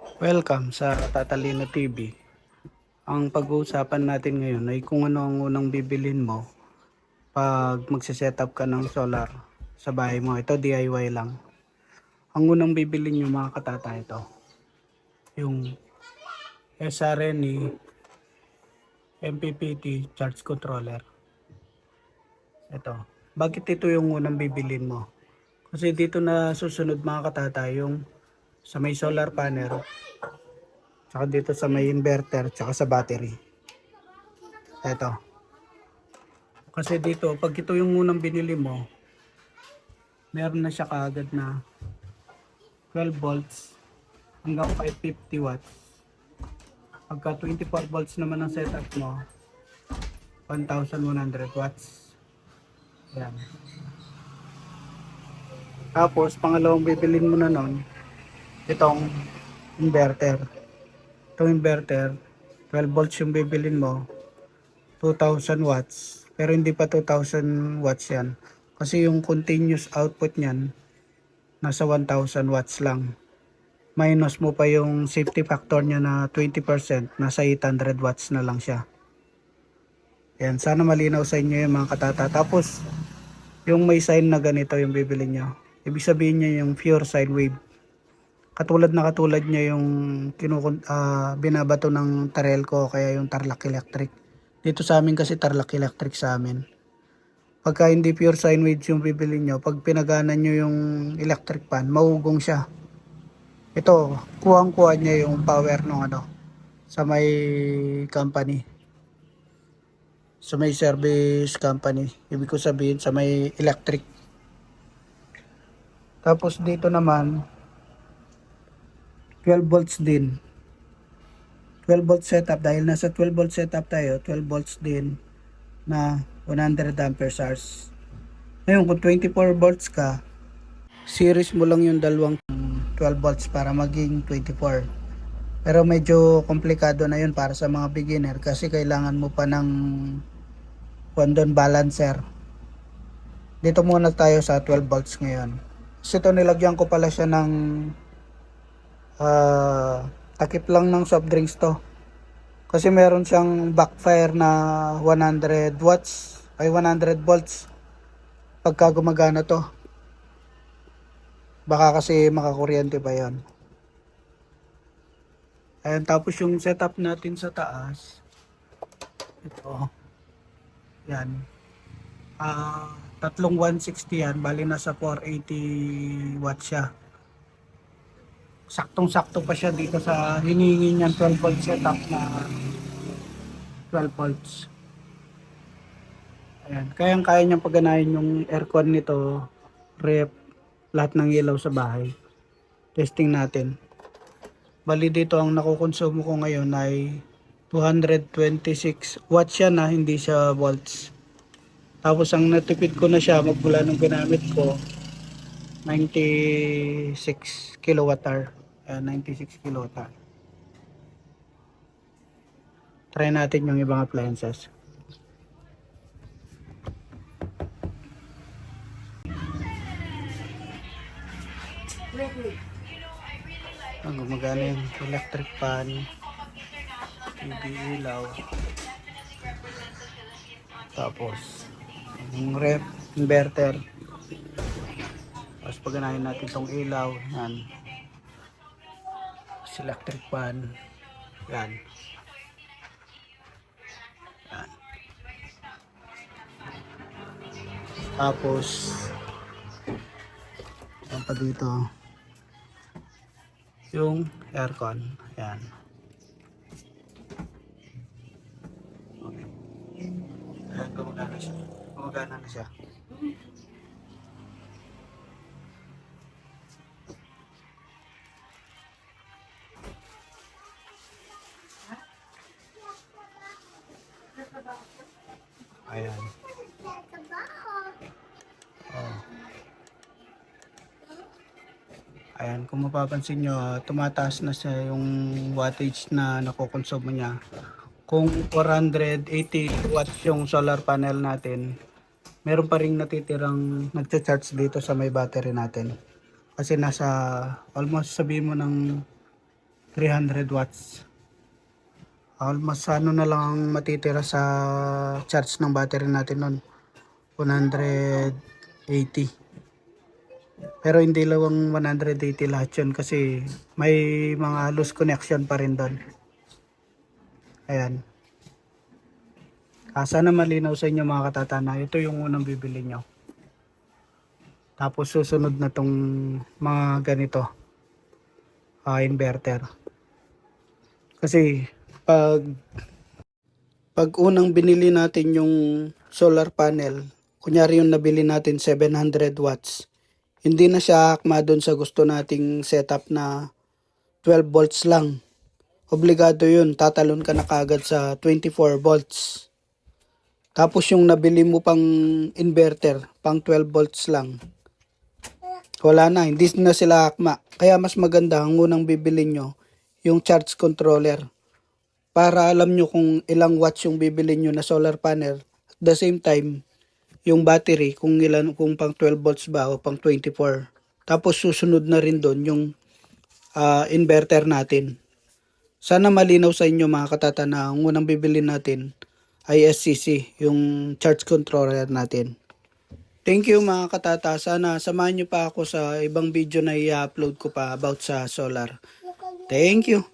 Welcome sa Tatalino TV. Ang pag-uusapan natin ngayon ay kung ano ang unang bibilin mo pag magse-set up ka ng solar sa bahay mo. Ito DIY lang. Ang unang bibilin nyo mga katata ito. Yung SRNE MPPT charge controller. Ito. Bakit ito yung unang bibilin mo? Kasi dito na susunod mga katata yung sa may solar panel. Tsaka dito sa may inverter tsaka sa battery. Eto. Kasi dito pag ito yung unang binili mo meron na siya kaagad na 12 volts hanggang 550 watts. Pagka 24 volts naman ang setup mo 1100 watts. Yan tapos pangalawang bibilin mo na nun itong inverter. Itong inverter, 12 volts yung bibilin mo, 2000 watts. Pero hindi pa 2000 watts yan. Kasi yung continuous output niyan, nasa 1000 watts lang. Minus mo pa yung safety factor niya na 20%, nasa 800 watts na lang siya. Yan, sana malinaw sa inyo yung mga katata. Tapos, yung may sign na ganito yung bibili nyo. Ibig sabihin niya yung pure sine wave katulad na katulad niya yung kinukun, ah, binabato ng Tarelco kaya yung Tarlac Electric. Dito sa amin kasi Tarlac Electric sa amin. Pagka hindi pure sine waves yung bibili nyo, pag pinagana nyo yung electric pan, maugong siya. Ito, kuhang-kuha niya yung power ng ano, sa may company. Sa may service company. Ibig ko sabihin, sa may electric. Tapos dito naman, 12 volts din. 12 volt setup dahil nasa 12 volt setup tayo, 12 volts din na 100 amperes hours. Ngayon kung 24 volts ka, series mo lang yung dalawang 12 volts para maging 24. Pero medyo komplikado na yun para sa mga beginner kasi kailangan mo pa ng Condon balancer. Dito muna tayo sa 12 volts ngayon. Kasi ito nilagyan ko pala siya ng ah takip lang ng soft drinks to. Kasi meron siyang backfire na 100 watts ay 100 volts pagka gumagana to. Baka kasi makakuryente pa yon. Ayan, tapos yung setup natin sa taas. Ito. Yan. Ah, tatlong 160 yan, bali nasa 480 watts siya saktong-sakto pa siya dito sa hinihingi niyan 12 volt setup na 12 volts. Ayan, kayang kaya niyang paganahin yung aircon nito, rep, lahat ng ilaw sa bahay. Testing natin. Bali dito ang nakukonsumo ko ngayon ay 226 watts siya na hindi siya volts. Tapos ang natipid ko na siya magmula nung ginamit ko 96 kilowatt hour. Ayan, 96 kilowatt hour. Try natin yung ibang appliances. Ang gumagana yung electric fan, TV ilaw, tapos yung ref, inverter, tapos paganahin natin tong ilaw, yan, electric fan, yan, yan. Tapos, yan pa dito, yung aircon. Ayan. Okay. Ayan, gumagana siya. Gumagana na siya. Ayan. Oh. Ayan, kung mapapansin nyo, ah, tumataas na siya yung wattage na nakokonsumo niya. Kung 480 watts yung solar panel natin, meron pa rin natitirang nagcha-charge dito sa may battery natin. Kasi nasa almost sabihin mo ng 300 watts. Almost ano na lang ang matitira sa charge ng battery natin nun. 180. Pero hindi lawang 180 lahat yun kasi may mga loose connection pa rin doon. Ayan. Ah, sana malinaw sa inyo mga katatana. Ito yung unang bibili nyo. Tapos susunod na tong mga ganito. ah, inverter. Kasi pag pag unang binili natin yung solar panel, kunyari yung nabili natin 700 watts, hindi na siya akma doon sa gusto nating setup na 12 volts lang. Obligado yun, tatalon ka na kagad sa 24 volts. Tapos yung nabili mo pang inverter, pang 12 volts lang, wala na, hindi na sila akma. Kaya mas maganda ang unang bibili nyo, yung charge controller. Para alam nyo kung ilang watts yung bibili nyo na solar panel. At the same time, yung battery, kung ilan, kung pang 12 volts ba o pang 24. Tapos susunod na rin doon yung ah, inverter natin. Sana malinaw sa inyo mga katata na ang unang bibili natin ay SCC, yung charge controller natin. Thank you mga katata. Sana samahan nyo pa ako sa ibang video na i-upload ko pa about sa solar. Thank you.